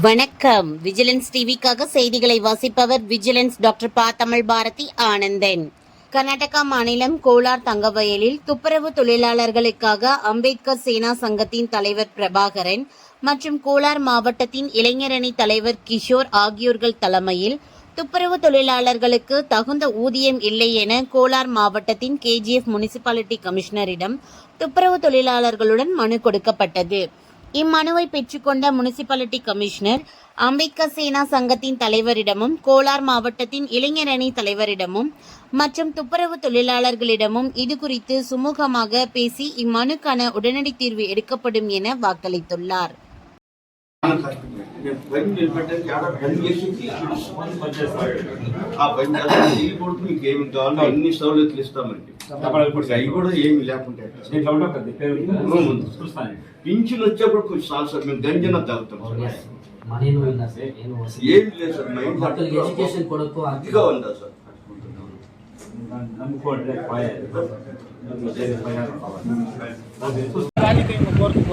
வணக்கம். விஜிலன்ஸ் டிவிக்காக செய்திகளை வாசிப்பவர் விஜிலன்ஸ் டாக்டர் பா. தமிழ் பாரதி ஆனந்தன். கர்நாடகா மாநிலம் கோலார் தங்கவயலில் துப்புரவு தொழிலாளர்களுக்காக அம்பேத்கர் சேனா சங்கத்தின் தலைவர் பிரபாகரன் மற்றும் கோலார் மாவட்டத்தின் இளைஞரணி தலைவர் கிஷோர் ஆகியோர்கள் தலைமையில் துப்புரவு தொழிலாளர்களுக்கு தகுந்த ஊதியம் இல்லை என கோலார் மாவட்டத்தின் கேஜிஎஃப் முனிசிபாலிட்டி கமிஷனரிடம் துப்புரவு தொழிலாளர்களுடன் மனு கொடுக்கப்பட்டது. இம்மனுவை பெற்றுக்கொண்ட முனிசிபாலிட்டி கமிஷனர் அம்பேத்கர் சேனா சங்கத்தின் தலைவரிடமும் கோலார் மாவட்டத்தின் இளைஞரணி தலைவரிடமும் மற்றும் துப்புரவு தொழிலாளர்களிடமும் இது குறித்து சுமூகமாக பேசி இம்மனுக்கான உடனடி தீர்வு எடுக்கப்படும் என வாக்களித்துள்ளார். బండి నిలబెట్టడానికి ఆడ బండి చేసి ఆ బండి అలా చేయకూడదు మీకు ఏమి కావాలో అన్ని సౌలతులు ఇస్తామండి. అవి కూడా ఏమి లేకుంటాయి పింఛన్ వచ్చేప్పుడు కొంచెం చాలు సార్ మేము గంజన తాగుతాం ఏమి లేదు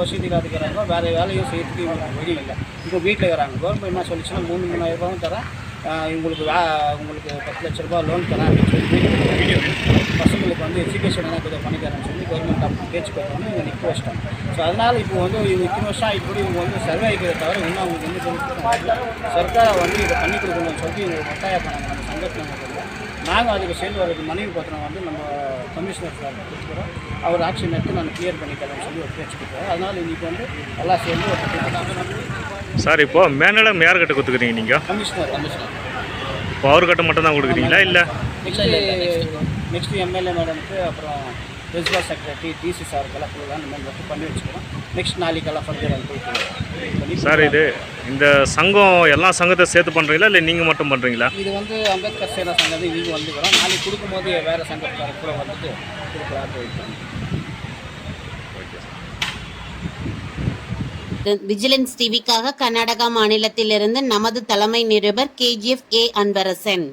வசதி இல்லாதுக்கிறாங்க வேறு வேலையும் செய்யறதுக்கு இவங்க வழி இல்லை. இப்போ வீட்டில் இருக்கிறாங்க. கவர்மெண்ட் என்ன சொல்லிச்சுன்னா மூணு மூணாயிரரூபாவும் தரேன். இவங்களுக்கு உங்களுக்கு வே உங்களுக்கு பத்து லட்ச ரூபா லோன் தரேன் அப்படின்னு சொல்லி பசங்களுக்கு வந்து எஜுகேஷன் எல்லாம் கொஞ்சம் பண்ணி தரேன்னு சொல்லி கவர்மெண்ட் அப்போ பேச்சு கொடுத்தோன்னு இவங்க நிற்க வச்சிட்டாங்க ஸோ அதனால் இப்போ வந்து இவங்க இத்தனை வருஷம் கூட இவங்க வந்து சர்வே ஆகிக்கிறத தவிர இன்னும் அவங்களுக்கு எந்த சொல்லிட்டு சர்க்காரை வந்து இதை பண்ணி கொடுக்கணும்னு சொல்லிட்டு இவங்க ஒத்தாயம் பண்ணாங்க நம்ம சங்கத்தில் நாங்கள் அதுக்கு சேர்ந்து வரதுக்கு மனைவி பத்திரம் வந்து நம்ம கமிஷனர் சார் கொடுத்துக்கிறோம். அவர் ஆக்ஷன் எடுத்து நான் கிளியர் பண்ணி தரேன்னு சொல்லி ஒரு பேச்சு கொடுத்தாரு அதனால் இன்னைக்கு வந்து எல்லாம் சேர்ந்து ஒரு சார் இப்போ மேலிடம் யார்கிட்ட கொடுத்துக்கிறீங்க நீங்கள் கமிஷனர் கமிஷனர் இப்போ அவர்கிட்ட மட்டும் தான் கொடுக்குறீங்களா இல்லை? நெக்ஸ்ட் நெக்ஸ்ட் எம்எல்ஏ மேடம்க்கு அப்புறம் பிரின்சிபல் செக்ரட்டரி டிசி சாருக்கெல்லாம் ஃபுல்லாக நம்ம மட்டும் பண்ணி வச்சுக்கிறோம். நெக்ஸ்ட் நாளைக்கெல்லாம் ஃபர்தர் அது போயிட்டு சார் இது இந்த சங்கம் எல்லா சங்கத்தை சேர்த்து பண்ணுறீங்களா இல்லை நீங்கள் மட்டும் பண்ணுறீங்களா இது வந்து அம்பேத்கர் சேனா சங்கம் இன்றைக்கி வந்துக்கிறோம் நாளைக்கு கொடுக்கும்போது வேறு சங்கத்தார் கூட வந்துட்டு போயிட்டு விஜிலன்ஸ் டிவிக்காக கர்நாடகா மாநிலத்திலிருந்து நமது தலைமை நிருபர் கேஜிஎஃப் ஏ அன்பரசன்